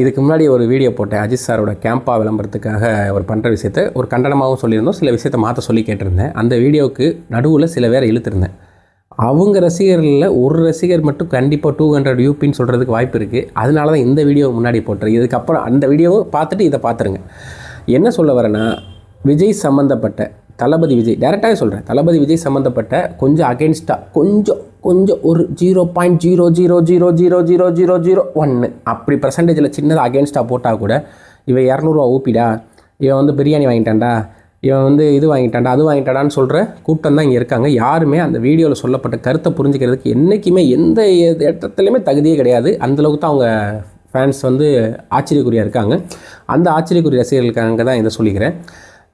இதுக்கு முன்னாடி ஒரு வீடியோ போட்டேன் அஜித் சாரோட கேம்பா விளம்பரத்துக்காக அவர் பண்ணுற விஷயத்த. ஒரு கண்டனமாகவும் சொல்லியிருந்தோம் சில விஷயத்த மாற்ற சொல்லி கேட்டிருந்தேன். அந்த வீடியோவுக்கு நடுவில் சில பேரை இழுத்திருந்தேன். அவங்க ரசிகர்களில் ஒரு ரசிகர் மட்டும் கண்டிப்பாக டூ ஹண்ட்ரட் யூபின்னு சொல்கிறதுக்கு வாய்ப்பு இருக்குது அதனால தான் இந்த வீடியோ முன்னாடி போட்டுறேன் இதுக்கப்புறம் அந்த வீடியோவும் பார்த்துட்டு இதை பார்த்துருங்க. என்ன சொல்ல வரேன்னா விஜய் சம்மந்தப்பட்ட தளபதி விஜய் டேரெக்டாகவே சொல்கிறேன் தளபதி விஜய் சம்மந்தப்பட்ட கொஞ்சம் அகேன்ஸ்டாக கொஞ்சம் கொஞ்சம் ஒரு zero point zero zero zero zero zero zero zero ஒன்று அப்படி பர்சன்டேஜில் சின்னதாக அகேன்ஸ்டாக போட்டால் கூட இவன் இரநூறுவா ஊப்பிடா. இவன் வந்து பிரியாணி வாங்கிட்டான்டா. இவன் வந்து இது வாங்கிட்டான்டா அது வாங்கிட்டாடான்னு சொல்கிற கூட்டம் தான் இங்கே இருக்காங்க. யாருமே அந்த வீடியோவில் சொல்லப்பட்ட கருத்தை புரிஞ்சுக்கிறதுக்கு என்றைக்குமே எந்த இடத்துலையுமே தகுதியே கிடையாது. அந்தளவுக்கு தான் அவங்க ஃபேன்ஸ் வந்து ஆச்சரியக்குறியாக இருக்காங்க. அந்த ஆச்சரியக்குரிய ரசிகர்களுக்காக தான் இதை சொல்லிக்கிறேன்.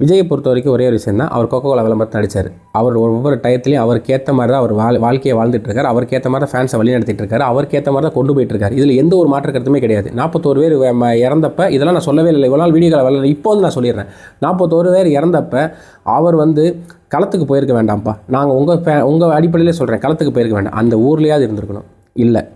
விஜயை பொறுத்த வரைக்கும் ஒரே ஒரு விஷயம் தான் அவர் கோகோ கோலா விளம்பரத்தை நடிச்சார். அவர் ஒவ்வொரு டயத்துலையும் அவருக்கு ஏற்ற மாதிரி தான் அவர் வாழ் வாழ்க்கையை வாழ்ந்துட்டு இருக்காரு அவருக்கு ஏற்ற மாதிரி தான் ஃபேன்ஸை வழி நடத்திட்டு இருக்காரு அவருக்கு ஏற்ற மாதிரி தான் கொண்டு போயிட்டு இருக்காரு. இதில் எந்த ஒரு மாற்று கருத்துமே கிடையாது. நாற்பத்தோரு பேர் வே- இறந்தப்ப இதெல்லாம் நான் சொல்லவே இல்லை இவ்வளோ நாள் வீடியோக்களை வரல இப்போ வந்து நான் சொல்லிடுறேன். நாற்பத்தோரு பேர் இறந்தப்ப அவர் வந்து களத்துக்கு போயிருக்க வேண்டாம்ப்பா. நாங்கள் உங்கள் ஃபே உங்கள் அடிப்படையிலே சொல்கிறேன் களத்துக்கு போயிருக்க வேண்டாம். அந்த ஊர்லேயாவது இருந்திருக்கணும். இல்லை.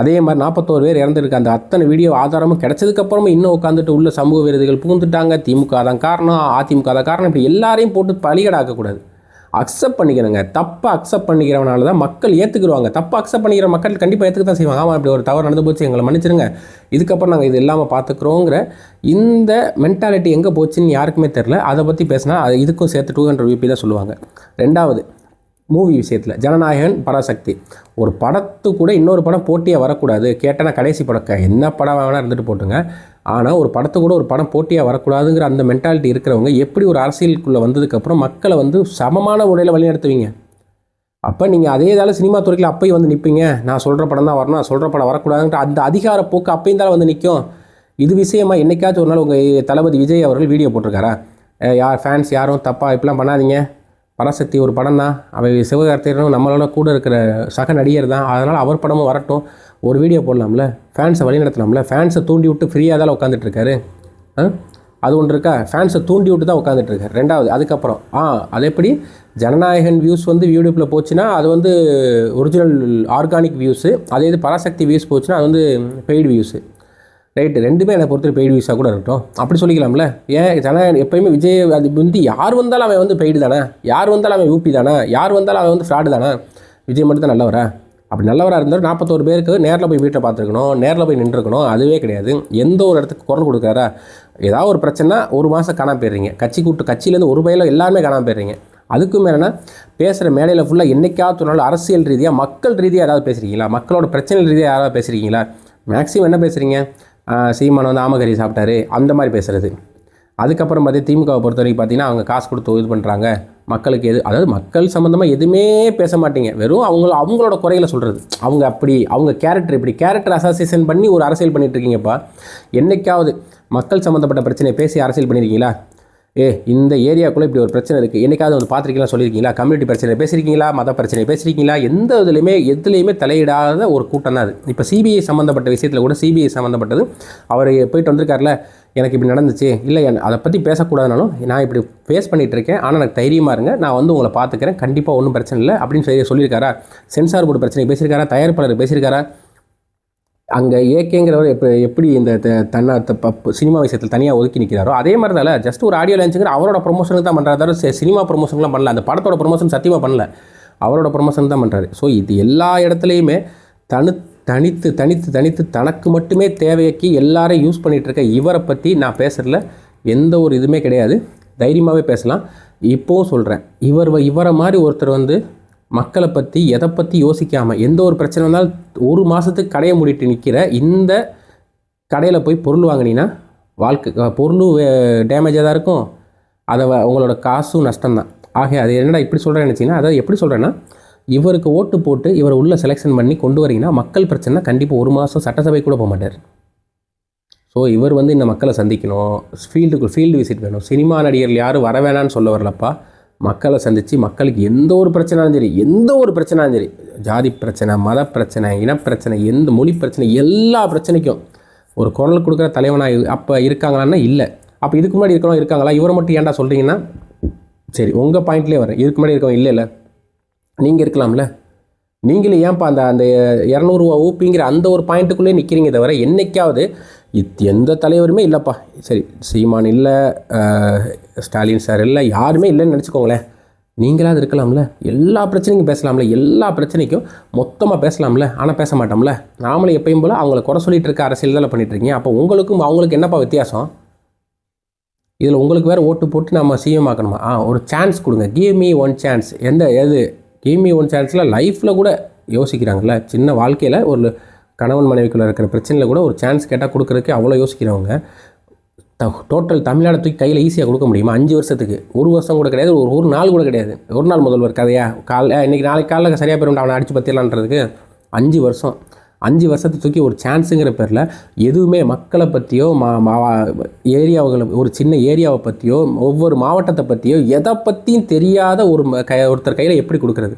அதே மாதிரி நாற்பத்தோரு பேர் இறந்துருக்கு அந்த அத்தனை வீடியோ ஆதாரமும் கிடச்சதுக்கப்புறமும் இன்னும் உட்காந்துட்டு உள்ள சமூக விருதுகள் புகுந்துட்டாங்க. திமுக தான் காரணம் அதிமுக தான் காரணம். இப்படி எல்லாரையும் போட்டு பலிகடாக்கக்கூடாது அக்செப்ட் பண்ணிக்கிறேங்க தப்பாக அக்செப்ட் பண்ணிக்கிறவனால தான் மக்கள் ஏற்றுக்குருவாங்க தப்பாக அக்செப்ட் பண்ணிக்கிற மக்கள் கண்டிப்பாக ஏற்றுக்க தான் செய்வாங்க. ஆமாம் இப்படி ஒரு தவறு நடந்து போச்சு. எங்களை மன்னிச்சிருங்க. இதுக்கப்புறம் நாங்கள் இது இல்லாமல் பார்த்துக்குறோங்கிற இந்த மென்டாலிட்டி எங்கே போச்சுன்னு யாருக்குமே தெரில அதை பற்றி பேசினா அது இதுக்கும் சேர்த்து டூ ஹண்ட்ரட் யூபி தான் சொல்லுவாங்க. ரெண்டாவது மூவி விஷயத்தில். ஜனநாயகன் பராசக்தி. ஒரு படத்து கூட இன்னொரு படம் போட்டியாக வரக்கூடாது. கேட்டனா கடைசி படம். என்ன படம் வேணால் இருந்துட்டு போட்டுங்க. ஆனால் ஒரு படத்து கூட ஒரு படம் போட்டியாக வரக்கூடாதுங்கிற அந்த மென்டாலிட்டி இருக்கிறவங்க எப்படி ஒரு அரசியலுக்குள்ளே வந்ததுக்கப்புறம் மக்களை வந்து சமமான முறையில் வழிநடத்துவீங்க? அப்போ நீங்கள் அதே இதால் சினிமா துறையில் அப்பையும் வந்து நிற்பீங்க நான் சொல்கிற படம் தான் வரணும் சொல்கிற படம் வரக்கூடாதுன்ற அந்த அதிகார போக்கு அப்பையும் தான் வந்து நிற்கும் இது விஷயமா என்றைக்காச்சும் ஒரு நாள் உங்கள் தளபதி விஜய் அவர்கள் வீடியோ போட்டிருக்காரா? யார் ஃபேன்ஸ் யாரும் தப்பாக இப்படிலாம் பண்ணாதீங்க. பராசக்தி ஒரு படம் தான் அவை சிவகார்த்திகனும் நம்மளோட கூட இருக்கிற சக நடிகர் தான் அதனால் அவர் படமும் வரட்டும். ஒரு வீடியோ போடலாம்ல? ஃபேன்ஸை வழிநடத்தலாம்ல? ஃபேன்ஸை தூண்டி விட்டு ஃப்ரீயாக தான் உட்காந்துட்ருக்காரு ஆ? அது ஒன்று இருக்கா? ஃபேன்ஸை தூண்டி விட்டு தான் உட்காந்துட்ருக்காரு ரெண்டாவது அதுக்கப்புறம். ஆ அது எப்படி? ஜனநாயகன் வியூஸ் வந்து யூடியூப்பில் போச்சுன்னா அது வந்து ஒரிஜினல் ஆர்கானிக் வியூஸு அதே இது பராசக்தி வியூஸ் போச்சுன்னா அது வந்து பெய்டு வியூஸு ரைட்டு ரெண்டுமே என்னை பொறுத்த பெய்டு வியூஸாக கூட இருக்கட்டும். அப்படி சொல்லிக்கலாம்ல. ஏன் ஜனநாயகன் எப்பயுமே விஜய் அது வந்து யார் வந்தாலும் அவன் வந்து பெய்டு தானே? யார் வந்தாலும் அவன் யூபி தானே? யார் வந்தாலும் அவன் வந்து ஃப்ராடு தானே? விஜய் மட்டும் தான் நல்லவரா? அப்படி நல்லவராக இருந்தாலும் நாற்பத்தோரு பேருக்கு நேரில் போய் வீட்டை பார்த்துருக்கணும் நேரில் போய் நின்றுருக்கணும் அதுவே கிடையாது. எந்த ஒரு இடத்துக்கு குரல் கொடுக்குறாரா? ஏதாவது ஒரு பிரச்சனை ஒரு மாதம் காணாம போயிடுறீங்க. கட்சி கூட்டு கட்சியிலேருந்து ஒரு பயிலும் எல்லாருமே காணாம போயிடுறீங்க. அதுக்கும் மேலேனா பேசுகிற மேடையில் ஃபுல்லாக என்றைக்காவது ஒரு நாள் அரசியல் ரீதியாக மக்கள் ரீதியாக ஏதாவது பேசுகிறீங்களா மக்களோட பிரச்சனை ரீதியாக யாராவது பேசுகிறீங்களா மேக்ஸிமம் என்ன பேசுகிறீங்க சீமான் வந்து ஆமகரி சாப்பிட்டாரு. அந்த மாதிரி பேசுகிறது அதுக்கப்புறம் பார்த்து திமுகவை பொறுத்த வரைக்கும் பார்த்தீங்கன்னா அவங்க காசு கொடுத்து இது பண்ணுறாங்க மக்களுக்கு எது அதாவது மக்கள் சம்மந்தமாக எதுவுமே பேச மாட்டீங்க. வெறும் அவங்கள அவங்களோட குறைகளை சொல்கிறது அவங்க அப்படி அவங்க கேரக்டர் இப்படி கேரக்டர் அசோசியேஷன் பண்ணி ஒரு அரசியல் பண்ணிகிட்ருக்கீங்கப்பா இருக்கீங்கப்பா. மக்கள் சம்மந்தப்பட்ட பிரச்சனையை பேசி அரசியல் பண்ணியிருக்கீங்களா ஏ இந்த ஏரியாக்குள்ளே இப்படி ஒரு பிரச்சனை இருக்குது என்னைக்காவது வந்து பார்த்துருக்கீங்களா சொல்லியிருக்கீங்களா கம்யூனிட்டி பிரச்சனை பேசியிருக்கீங்களா மத பிரச்சனை பேசியிருக்கீங்களா எந்த இதுலையுமே எதுலேயுமே தலையிடாத ஒரு கூட்டம் தான் அது. இப்போ சிபிஐ சம்மந்தப்பட்ட விஷயத்தில் கூட சிபிஐ சம்மந்தப்பட்டது அவர் போயிட்டு வந்திருக்காருல எனக்கு இப்படி நடந்துச்சு இல்லை என் அதை பற்றி பேசக்கூடாதுனாலும் நான் இப்படி ஃபேஸ் பண்ணிகிட்டு இருக்கேன். ஆனால் எனக்கு தைரியமாக இருங்க. நான் வந்து உங்களை பார்த்துக்கிறேன் கண்டிப்பாக ஒன்றும் பிரச்சனை இல்லை. அப்படின்னு சொல்லி சொல்லியிருக்காரா? சென்சார் போர்டு பிரச்சனை பேசியிருக்காரா? தயாரிப்பாளர் பேசியிருக்காரா? அங்கே ஏகேங்கிறவர் எப்போ எப்படி இந்த த- தன்னை ப- சினிமா விஷயத்தில் தனியாக ஒதுக்கி நிற்கிறாரோ அதே மாதிரி தான் ஜஸ்ட் ஒரு ஆடியோ லான்ச்சுங்கிற அவரோட ப்ரொமோஷனுக்கு தான் பண்ணுறாரு தவிர சினிமா ப்ரொமோஷன்லாம் பண்ணல. அந்த படத்தோட ப்ரொமோஷன் சத்தியமாக பண்ணல. அவரோட ப்ரொமோஷன் தான் பண்ணுறாரு ஸோ இது எல்லா இடத்துலையுமே தனி தனித்து தனித்து தனித்து தனக்கு மட்டுமே தேவையாக்கி எல்லாரையும் யூஸ் பண்ணிகிட்டு இருக்க இவரை பற்றி நான் பேசுகிறதுல எந்த ஒரு இதுவுமே கிடையாது. தைரியமாகவே பேசலாம். இப்போவும் சொல்கிறேன் இவர் வ- இவரை மாதிரி ஒருத்தர் வந்து மக்களை பற்றி எதை பற்றி யோசிக்காமல் எந்த ஒரு பிரச்சனை வந்தாலும் ஒரு மாதத்துக்கு கடையை மூடிட்டு நிற்கிற இந்த கடையில் போய் பொருள் வாங்கினீங்கன்னா வாழ்க்கை பொருளும் டேமேஜாக தான் இருக்கும். அதை வ- உங்களோட காசும் நஷ்டம்தான். ஆக அது என்னடா இப்படி சொல்கிறேன்னு நினச்சிங்கன்னா அதை எப்படி சொல்கிறேன்னா இவருக்கு ஓட்டு போட்டு இவரை உள்ள செலெக்ஷன் பண்ணி கொண்டு வரீங்கன்னா மக்கள் பிரச்சனை கண்டிப்பாக ஒரு மாதம் சட்டசபை கூட போக மாட்டார். ஸோ இவர் வந்து இந்த மக்களை சந்திக்கணும். ஃபீல்டுக்கு ஃபீல்டு விசிட் வேணும். சினிமா நடிகர்கள் யாரும் வர வேணான்னு சொல்ல வரலப்பா. மக்களை சந்தித்து மக்களுக்கு எந்த ஒரு பிரச்சனாலும் சரி எந்த ஒரு பிரச்சனாலும் சரி ஜாதி பிரச்சனை மத பிரச்சனை இனப்பிரச்சனை எந்த மொழி பிரச்சனை எல்லா பிரச்சனைக்கும் ஒரு குரல் கொடுக்குற தலைவனாக அப்போ இருக்காங்களான்னா இல்லை அப்போ இதுக்கு முன்னாடி இருக்கணும் இருக்காங்களா இவரை மட்டும் ஏன்டா சொல்கிறீங்கன்னா சரி உங்கள் பாயிண்ட்லேயே வரேன் இதுக்கு முன்னாடி இருக்கவங்க இல்லை இல்லை நீங்கள் இருக்கலாம்ல நீங்களும் ஏன்ப்பா அந்த அந்த இரநூறுவா ஊப்பிங்கிற அந்த ஒரு பாயிண்ட்டுக்குள்ளே நிற்கிறீங்க தவிர என்னைக்காவது இத் எந்த தலைவருமே இல்லைப்பா. சரி சீமான் இல்லை ஸ்டாலின் சார் இல்லை யாருமே இல்லைன்னு நினச்சிக்கோங்களேன். நீங்களாவது இருக்கலாம்ல. எல்லா பிரச்சனைக்கும் பேசலாம்ல. எல்லா பிரச்சனைக்கும் மொத்தமாக பேசலாம்ல. ஆனால் பேச மாட்டோம்ல. நாமளும் எப்பயும் போல் அவங்கள குறை சொல்லிட்டு இருக்க அரசியல் தானே பண்ணிகிட்ருக்கீங்க அப்போ உங்களுக்கும் அவங்களுக்கு என்னப்பா வித்தியாசம்? இதில் உங்களுக்கு வேறு ஓட்டு போட்டு நம்ம சிஎம் ஆக்கணுமா? ஆ ஒரு சான்ஸ் கொடுங்க. கிவ் மீ ஒன் சான்ஸ் எந்த எது? கிவ் மீ ஒன் சான்ஸில் லைஃப்பில் கூட யோசிக்கிறாங்கல்ல. சின்ன வாழ்க்கையில் ஒரு கணவன் மனைவிக்குள்ளே இருக்கிற பிரச்சனையில் கூட ஒரு சான்ஸ் கேட்டால் கொடுக்குறதுக்கு அவ்வளோ யோசிக்கிறவங்க. த டோட்டல் தமிழ்நாடு தூக்கி கையில் ஈஸியாக கொடுக்க முடியுமா? அஞ்சு வருஷத்துக்கு. ஒரு வருஷம் கூட கிடையாது ஒரு ஒரு நாள் கூட கிடையாது. ஒரு நாள் முதல்வர் கதையா? காலைல இன்றைக்கி நாளைக்கு காலைல சரியாக போயிடும் அவனை அடித்து பற்றிடலான்றதுக்கு அஞ்சு வருஷம். அஞ்சு வருஷத்தை தூக்கி ஒரு சான்ஸுங்கிற பேரில் எதுவுமே மக்களை பற்றியோ மா ஏரியாவுகளை ஒரு சின்ன ஏரியாவை பற்றியோ ஒவ்வொரு மாவட்டத்தை பற்றியோ எதை பற்றியும் தெரியாத ஒரு ம- க ஒருத்தர் கையில் எப்படி கொடுக்குறது?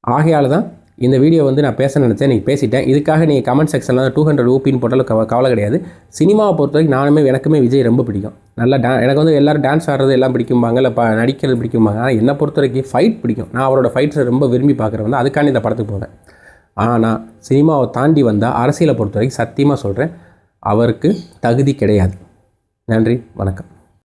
ஆகையால் தான் இந்த வீடியோ வந்து நான் பேச நினச்சேன் நீங்கள் பேசிட்டேன். இதுக்காக நீங்கள் கமெண்ட் செக்ஷனில் டூ ஹண்ட்ரட் ஊப்பின்னு போட்டாலும் கவ கவலை கிடையாது. சினிமாவை பொறுத்த வரைக்கும் நானுமே எனக்குமே விஜய் ரொம்ப பிடிக்கும். நல்லா டா எனக்கு வந்து எல்லோரும் டான்ஸ் ஆடுறது எல்லாம் பிடிக்கும்பாங்க இல்லை ப நடிக்கிறது பிடிக்கும்பாங்க. ஆனால் என்னை பொறுத்த வரைக்கும் ஃபைட் பிடிக்கும். நான் அவரோட ஃபைட்ஸை ரொம்ப விரும்பி பார்க்குறேன் வந்து அதுக்காண்டி இந்த படத்துக்கு போவேன். ஆனால் சினிமாவை தாண்டி வந்தால் அரசியலை பொறுத்த வரைக்கும் சத்தியமாக சொல்கிறேன் அவருக்கு தகுதி கிடையாது. நன்றி வணக்கம்.